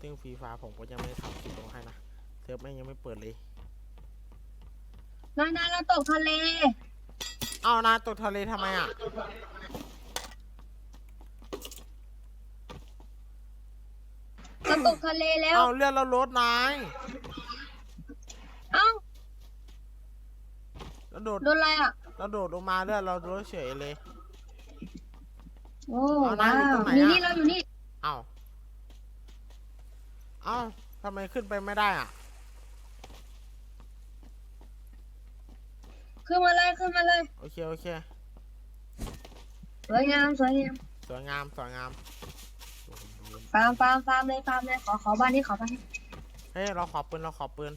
ซึ่งฟรีไฟผมก็ยังไม่ได้ทำคลิปลงให้นะเซิร์ฟแม่งยังไม่เปิดเลยนายนายเราตกทะเล เอานาตกทะเลทำไมอะ เราตกทะเลแล้ว เอาเลื่อนแล้วรถนายเอ้าแล้วโดดโดนอะไรอะแล้วโดดลงมาเลื่อนเรารถเฉยเลย โอ้เอานาว้าอยู่ตรวงไหนนี่อะนี่เราอยู่นี่ เอาเอาทำไมขึ้นไปไม่ได้อะ ขึ้นมาเลยขึ้นมาเลยโอเค โอเค สวยงามสวยงามสวยงาม สวยงาม ฟาร์มฟาร์มฟาร์มเลยฟาร์มเลยขอขอบ้านนี้ขอบ้านนี้เฮ้ย เราขอปืน เราขอปืน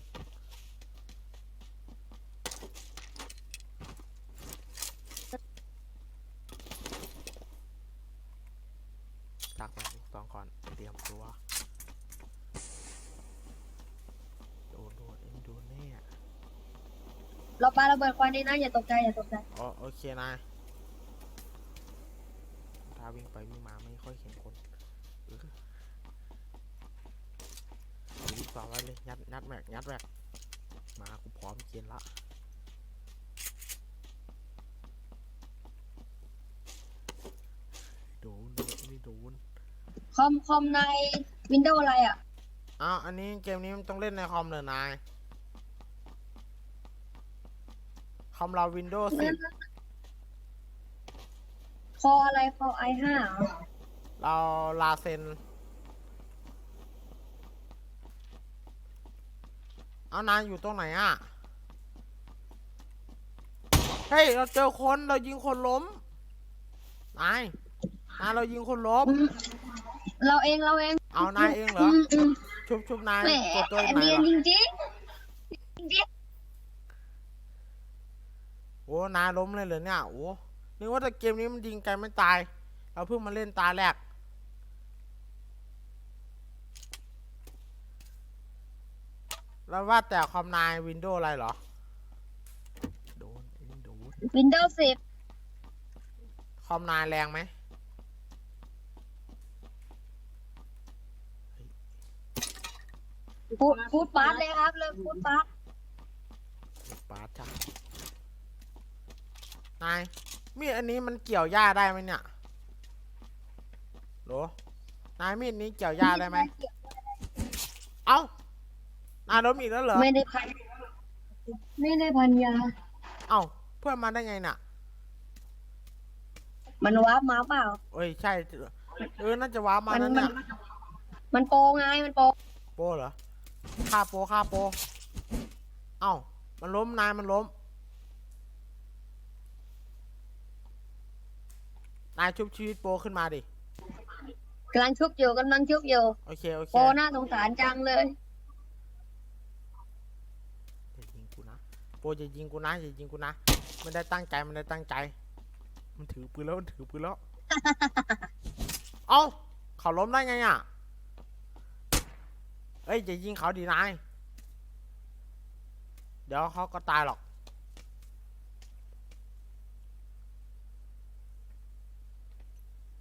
จากมาลูกซองก่อนเตรียมตัวโดนโดนเอ็งโดนแน่ เราปาระเบิดควันนี่นะอย่าตกใจอย่าตกใจอ๋อโอเคนายถ้าวิ่งไปวิ่งมาไม่ค่อยเห็นคนเออรีบต่อไว้เลยยัดยัดแม็กยัดแม็กมากูพร้อมเกณฑ์ละโดนโดนนี่โดนคอมคอมในวินโดว์อะไรอะอ้าวอันนี้เกมนี้มันต้องเล่นในคอมเลยนาย ค อมเราวินโดว์สิบคออะไรคอไอห้าเราลาเซน เอานายอยู่ตรงไหนอะ เฮ้ย เราเจอคนเรายิงคนล้ม นายนายเรายิงคนล้ม เราเองเราเองเอานายเองเหรอมอืมชุบชุบนายแหมกดตัวไหนเนียนวะจริงจริงจริงโอ้นายล้มเลยเหรอเนี่ยโอ้นึกว่าแต่เกมนี้มันยิงกันไม่ตาย เราเพิ่งมาเล่นตาแรกแล้วว่าแต่คอมนายวินโดว์อะไรเหรอ โดนไอ้นี่โดนวินโดว์สิบคอมนายแรงไหมพูดพูดปาร์ตเลยครับเลยพูดปาร์ตปาดจ้ะ นายมีดอันนี้มันเกี่ยวหญ้าได้ไหมเนี่ยโหรนายมีดนี้เกี่ยวหญ้าได้ไหมเอ้านายล้มอีกแล้วเหรอไม่ได้พัน ไม่ได้พันยา เอ้าเพื่อนมาได้ไงน่ะ มันวาร์ปมาเปล่า เอ้ยใช่เออน่าจะว้าร์ปมามันนั่นมันน่ะมันโปรไงมันโปรโปเหรอฆ่าโปฆ่าโป เอ้ามันล้มนายมันล้ม นายชุบชีวิตโปขึ้นมาดิ กำลังชุบอยู่กำลังชุบอยู่ โอเค โอเคโปรน่าสงสารจังเลย อย่ายิงกูนะ โปอย่ายิงกูนะอย่ายิงกูนะไม่ได้ตั้งใจไม่ได้ตั้งใจ มันถือปืนแล้ว มันถือปืนแล้ว เอ้า เขาล้มได้ไงอะ เอ้ยอย่ายิงเขาดีนาย เดี๋ยวเขาก็ตายหรอก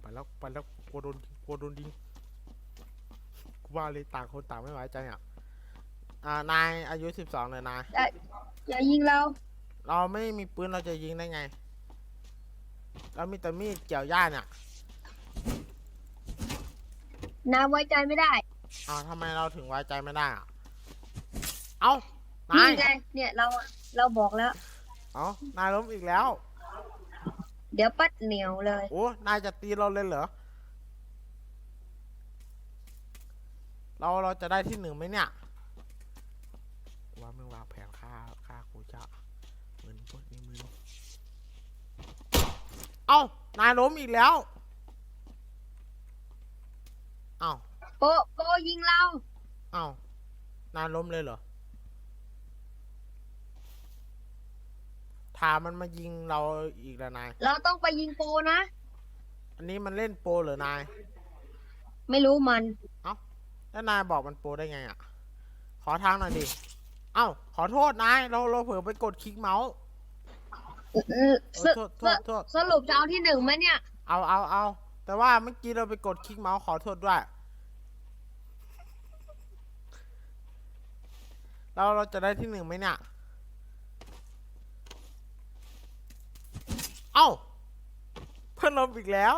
ไป แล้วไปแล้วกลัวโดนยิงกลัวโดนยิงกูว่าเลยต่างคนต่างไม่ไว้ใจอะอ่านายอายุสิบสองเลยนายอย่ายิงเรา เราไม่มีปืนเราจะยิงได้ไง เรามีแต่มีดเกี่ยวหญ้าเนี่ยน้ำไว้ใจไม่ได้เอาทำไมเราถึงไว้ใจไม่ได้อะเอานานี่ยไงเนี่ยเราเราบอกแล้ว เอานายล้มอีกแล้ว เดี๋ยวปัดเหนียวเลย โอ้ นายจะตีเราเลยเหรอ เราเราจะได้ที่หนึ่งไหมเนี่ย ว่ามึงวางแผนฆ่าฆ่ากูจะเงินพวกนี้มึงเอานายล้มอีกแล้ว เอาโปโปยิงเรา เอานายล้มเลยเหรอ ถามมันมายิงเราอีกแล้วนาย เราต้องไปยิงโปนะ อันนี้มันเล่นโปรเหรอนาย ไม่รู้มัน แล้วนายบอกมันโปรได้ไงอะ ขอทางหน่อยดิ เอ้า ขอโทษนาย เราเราเผลอไปกดคลิกเมาส์เออเอสอโทษโทษโทษ สรุปจะเอาที่หนึ่งไหมเนี่ย เอาเอาเอาแต่ว่าเมื่อกี้เราไปกดคลิกเมาส์ขอโทษด้วย เราเราจะได้ที่หนึ่งไหมเนี่ย อ้าเพื่อนล้มอีกแล้ว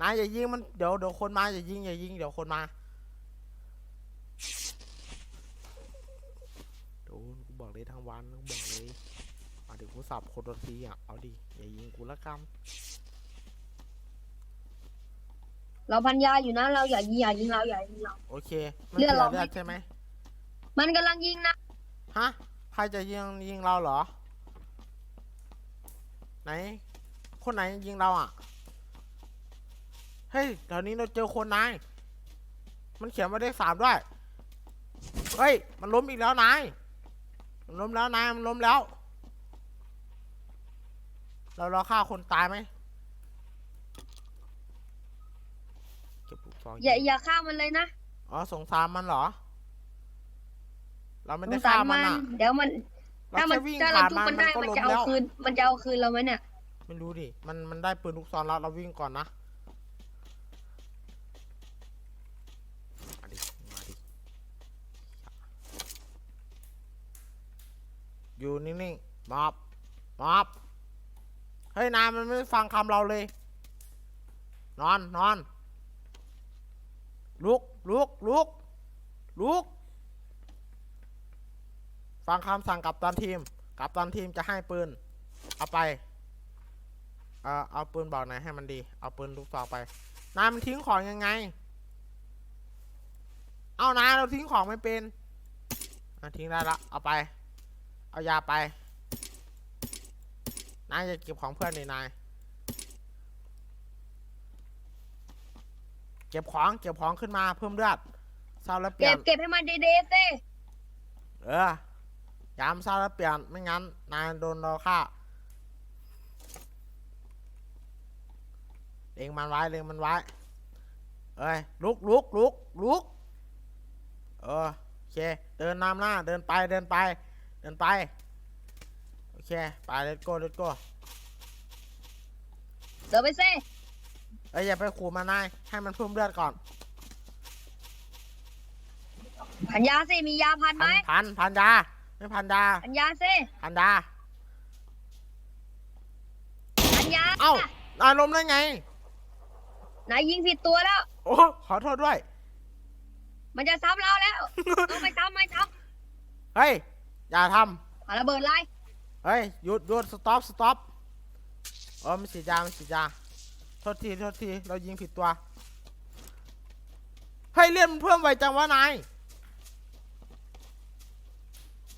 นายอย่ายิงมัน เดี๋ยวเดี๋ยวคนมาอย่ายิงอย่ายิงเดี๋ยวคนมา โดนกูบอกเลยทั้งวันกูบอกเลยเอาเดี๋ยวกูสับคนโดนทีอะ เอาดิ อย่ายิงกูละกันเราพันยาอยู่นะเราอย่ายิงอย่ายิงเราอย่ายิงเรา โอเคมันเลือดเสียเรา เลือดไม่ใช่ไหม มันกำลังยิงนะ ฮะ ใครจะยิงยิงเราเหรอ ไหน คนไหนยิงเราอะ เฮ้ยแถวนี้เราเจอคนนาย มันเขียนมาได้สามด้วย เฮ้ย มันล้มอีกแล้วนาย มันล้มแล้วนาย มันล้มแล้ว เราเราฆ่าคนตายไหมเก็บลูกซองอย่าอย่าฆ่ามันเลยนะ อ๋อ สงสารมันเหรอ เราไม่สได้งสาฆ่ารมัมันนอะ เดี๋ยวมัน เราถ้ามันแค่วิ่งถ้าเราผ่านทุบมันมันมันได้ก็มันล้มจะเอาแล้ว คืน มันจะเอาคืนเราไหมเนี่ย ไม่รู้ดิ มันมันได้ปืนลูกซองแล้วเราวิ่งก่อนนะมาดิมาดิอยู่นิ่งๆมอบมอบเฮ้ยนายมันไม่ฟังคำเราเลย นอนนอนลุกลุกลุกลุก ฟังคำสั่งกับตันทีม กับตันทีมจะให้ปืน เอาไป เออเอาปืนบอกหน่อยให้มันดี เอาปืนลูกซองไป นายมันทิ้งของยังไง เอานายเราทิ้งของไม่เป็นอะทิ้งได้ละ เอาไป เอายาไป นายจะเก็บของเพื่อนดินาย เก็บของ เก็บของขึ้นมาเพิ่มเลือดเศร้าแล้วเปลี่เก็ยบนเก็บให้มันเด็ดๆสิ เออ ยามเศร้าแล้วเปลี่ยนไม่งั้น นายโดนเราฆ่าเล็งมันไว้เล็งมันไว้ เอ้ยลุกลุกลุกลุกเออโอเค เดินนำหน้า เดินไปเดินไป เดินไป โอเค ไป let's go let's go เดี๋ยวไปสิเอ้ยอย่าไปขู่มันนายให้มันเพิ่มเลือดก่อน พันยาสิมียาพันไหมพันพันพันยา ไม่พันยาพันยาสิพันยาพันยาเอ้านายล้มได้ไง นายยิงผิดตัวแล้ว โอ้ขอโทษด้วย มันจะซ้ำเราแล้วต้องไปซ้ำไม่ซ้เฮ้ย อย่าทำเอาระเบิดไล่ำเฮ้ย หยุดหยุดสต็อป สต็อป เออไม่ฉีดยาไม่ฉีดยา โทษที โทษที เรายิงผิดตัว เฮ้ยเลือดมันเพิ่มไวจังวะนาย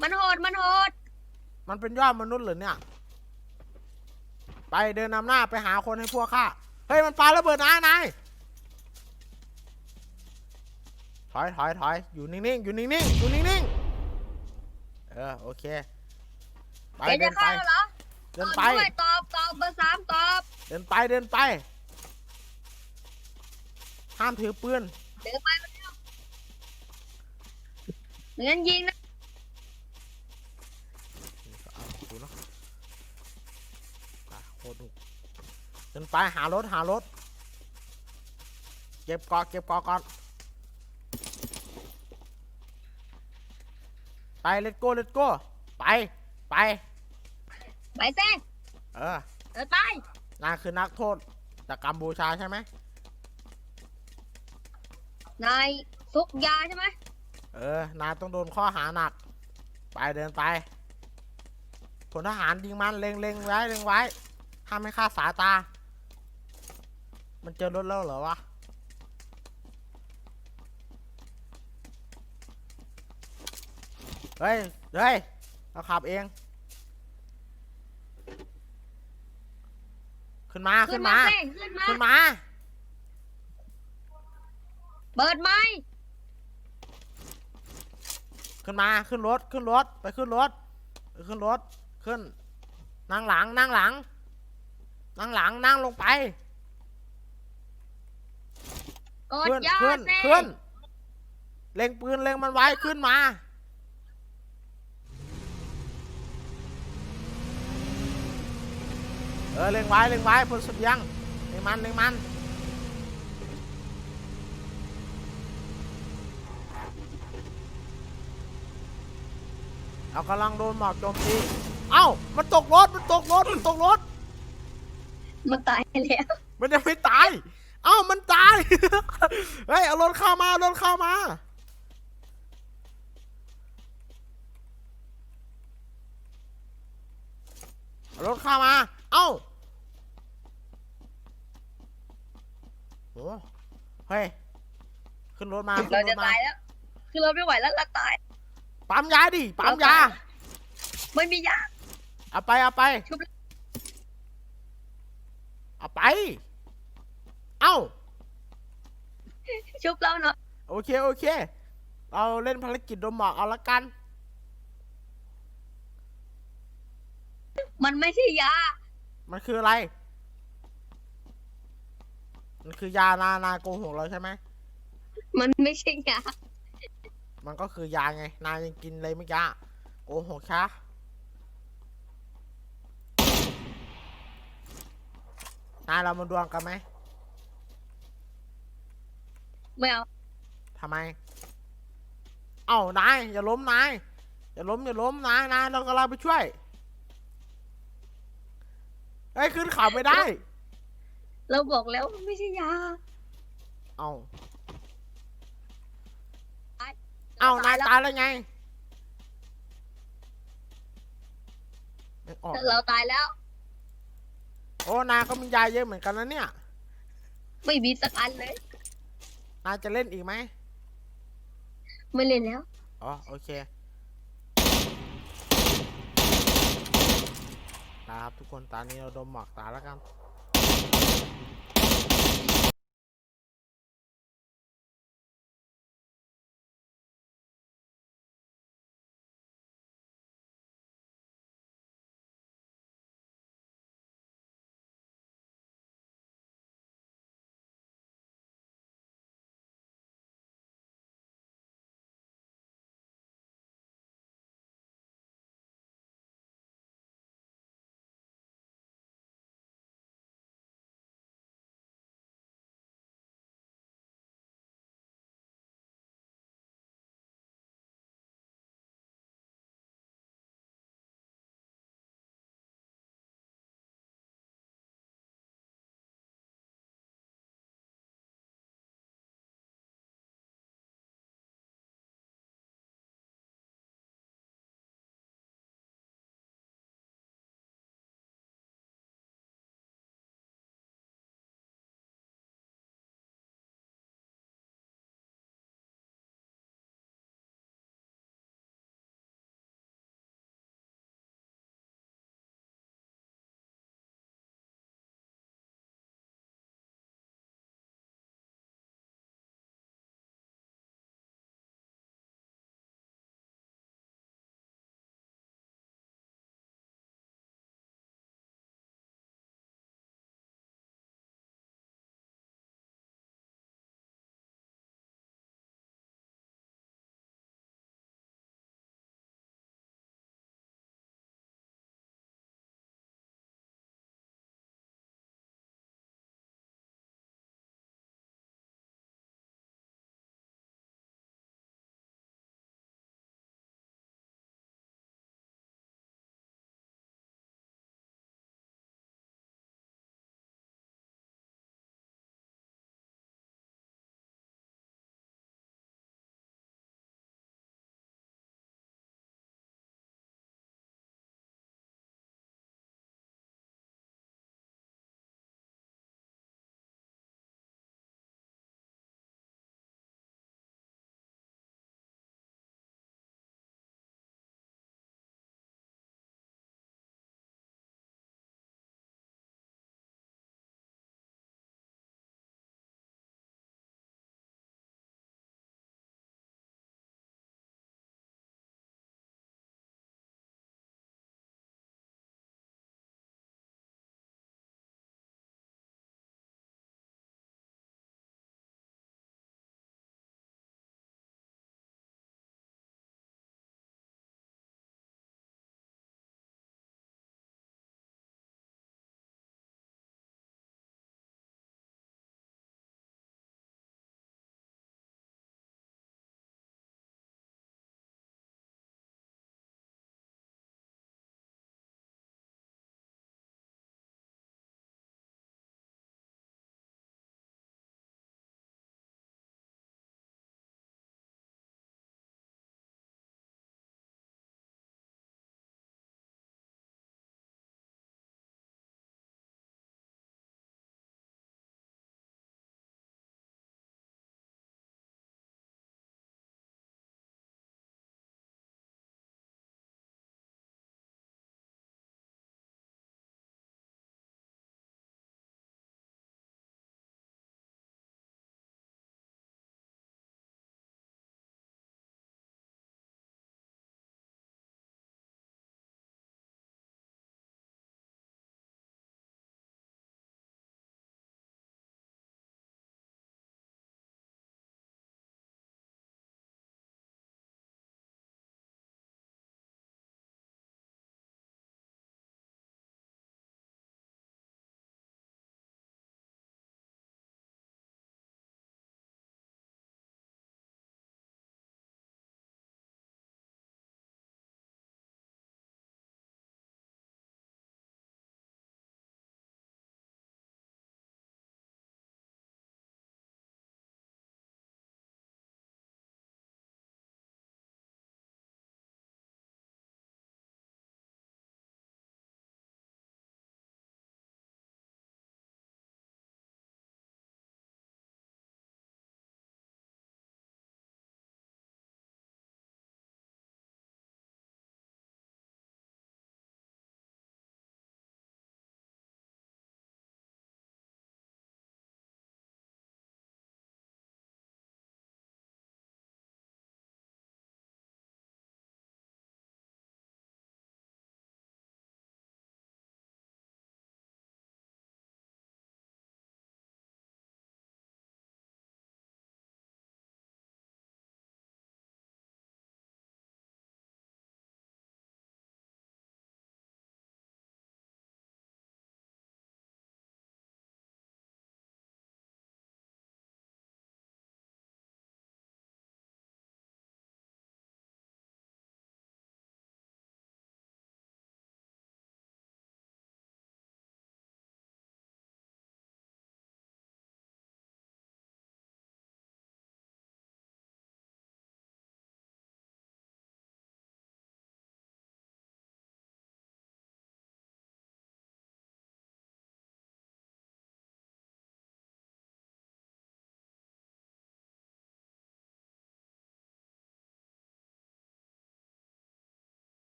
มันโหด มันโหด มันเป็นยอดมนุษย์เหรือเนี่ย ไปเดินนำหน้าไปหาคนให้พวกข้า เฮ้ยมันปาระเบิดนายนายถอยถอยถอยอยู่นิ่งๆ อยู่นิ่งๆ อยู่นิ่งๆ เออโอเค ไปเดี๋ยวเดิจะนไปฆ่าเราเหรอเดินตไปอบด้วยตอบตอบเบอร์สามตอบ เดินไปเดินไป ห้ามถือปืน เดินไปมันเร็วเหมือนยิงนะ เอาดูเนาะอะโคตรดุ เดินไปหารถหารถ เก็บเกาะเก็บเกาะก่อน ไป let's go let's go ไป ไป ไปเซ่เออเดินไปนายคือนักโทษจากกัมพูชาใช่ไหมนายซุกยาใช่ไหมเออนายต้องโดนข้อหาหนัก ไปเดินไปพลทหารยิงมันเล็งเล็งไว้เล็งไว้ห้ามไม่ฆ่าสายตา มันเจอรถแล้วเหรอวะ เฮ้ย เฮ้ย เราขับเอง ขึ้นมา ขึ้ขึ้นนมามาเซ่ขึ้นมา ขึ้นมา เปิดไม้ขึ้นมา ขึ้นรถ ขึ้นรถ ไปขึ้นรถไปขึ้นรถ ขึ้น นั่งหลัง นั่งหลัง นั่งหลัง นั่งลงไป กดขึ้นยาขึ้นเซ่ขึ้น เล็งปืนเล็งมันไว้ขึ้นมา เออเล็งไว้เล็งไว้พลเสบียงเล็งมันเล็งมันขเรากำลังโดนหมอกโจมตี เอ้า มันตกรถ มันตกรถ มันตกรถ มันตายแล้ว มันยังไม่ตาย เอ้ามันตาย เฮ้ยเอารถเข้ามาเอารถเข้ามา เอารถเข้ามา เอ้าโอ้เฮ้ย ขึ้นรถมาขึ้นเรารจะถมาตายแล้ว คือเราไม่ไหวแล้วเราตาย ปั๊มยาดิ ปั๊มยา ไม่มียา เอาไป เอาไป ชุบ เอาไปเอ้า ชุบเราหน่อยโอเค โอเค เราเล่นภารกิจโดมหมอกเอาละกัน มันไม่ใช่ยา มันคืออะไร มันคือยานานาโกหกเราใช่ไหม มันไม่ใช่ยา มันก็คือยาไง นายยังกินเลยไม่ยาโกหกชะนายเรามาดวลกันไหม ไม่เอาทำไม เอ้านายอย่าล้มนายอย่าล้มอย่าล้มนายนายเรากำลังไปช่วยเฮ้ยขึ้นเขาไม่ได้ เราบอกแล้วมันไม่ใช่ยาเอ้าตายเอ้านายตายแล้วตายแล้วไงไม่ออกเราตายแล้ว โอ้นายก็มียาเยอะเหมือนกันนะเนี่ย ไม่มีสักอันเลย นายจะเล่นอีกไหมไม่เล่นแล้ว อ๋อ โอเค นะครับทุกคนตอนนี้เราดมหมอกตาแล้วกัน